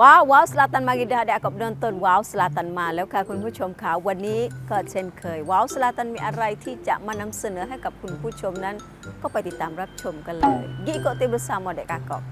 ว้าวว้าวสลาตันมากิดาได้กับเดินต้นว้าวสลาตันมาแล้วค่ะคุณผู้ชมค่ะวันนี้ก็เช่นเคยว้าวสลาตันมีอะไรที่จะมานำเสนอให้กับคุณผู้ชมนั้น ก็ไปติดตามรับชมกันเลยกิโกติบ bersama Dek Kakak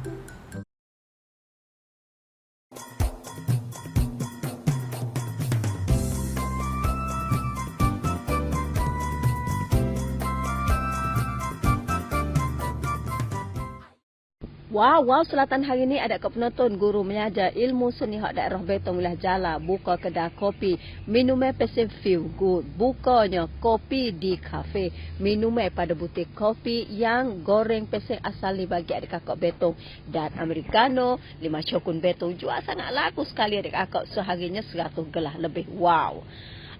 Wow, wow, selatan hari ini ada ke penonton guru mengajar ilmu seni hak daerah Betong Wilayah Jala. Buka kedai kopi minumnya pesen feel good. Bukanya kopi di kafe. Minumnya pada butik kopi yang goreng pesen asali bagi adik kakak Betong. Dan americano lima cokun Betong jual sangat laku sekali adik kakak. Seharinya 100 gelas lebih. Wow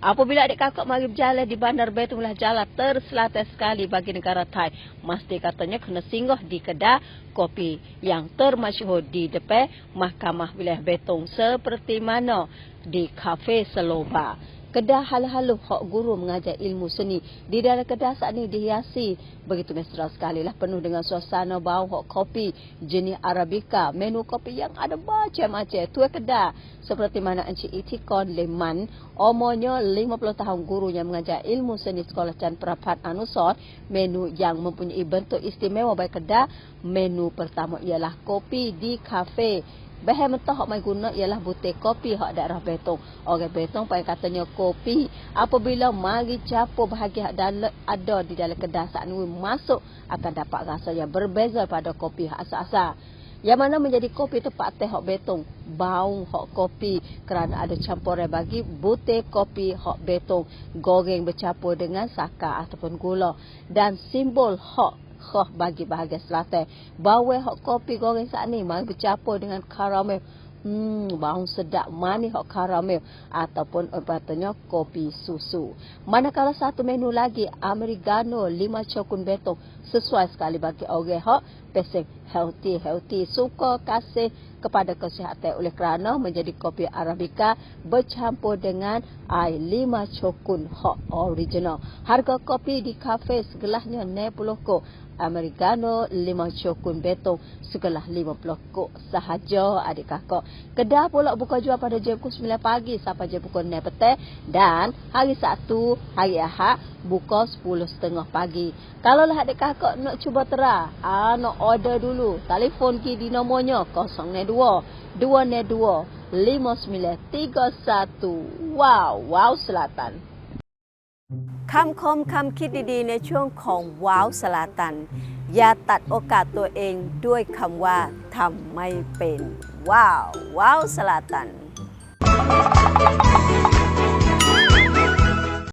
Apabila adik kakak mari berjalan di bandar Betong Wilayah Jala terselatan sekali bagi negara Thai. Mesti katanya kena singgah di kedai kopi yang termasyhur di depan Mahkamah Wilayah Betong seperti mana di Cafe Seloba. Kedah halu-halu hak guru mengajar ilmu seni. Di dalam kedah saat ini dihiasi begitu mesra sekali lah penuh dengan suasana bau hak kopi jenis Arabica. Menu kopi yang ada macam-macam. Tua kedah seperti mana Encik Itikon Leman. Umurnya 50 tahun guru yang mengajar ilmu seni Sekolah Can Prapat Anusor. Menu yang mempunyai bentuk istimewa bagi kedah. Menu pertama ialah kopi di kafe. Bahan mentah hak mai guna ialah butir kopi hak daerah Betong. Orang Betong pakai katanya kopi. Apabila mari capur bahagian hak dalam, ada di dalam kedai saat ni masuk akan dapat rasa yang berbeza pada kopi hak asal-asal. Yang mana menjadi kopi tempat teh hak betong. Bau hak kopi kerana ada campuran bagi butir kopi hak betong. Goreng bercampur dengan saka ataupun gula. Dan simbol hak khah bagi bahagian selatan. Bawah hot kopi goreng saat ni mari bercampur dengan karamel. Hmm, bau sedap manis hot karamel ataupun obatnya kopi susu. Manakala satu menu lagi americano lima cokun betong sesuai sekali bagi orang hot pesen healthy healthy suka kasih kepada kesihatan oleh kerana menjadi kopi arabica bercampur dengan air lima cokun hot original. Harga kopi di kafe segelasnya 90 ko americano 5 cokun betong segelah 50 kok sahaja adik kakak. Kedah pula buka jual pada jam pukul 9 pagi sampai jam pukul 9 petang dan hari Sabtu, hari Ahad buka 10.30 pagi. Kalau lah adik kakak nak cuba tera, ah, nak order dulu, telefon ki di nomornya 092 292 5931. Wow, wow selatan. คำคมคำคิดดีๆ ในช่วงของว้าวสลาตัน อย่าตัดโอกาสตัวเองด้วยคำว่าทำไม่เป็น ว้าว ว้าวสลาตัน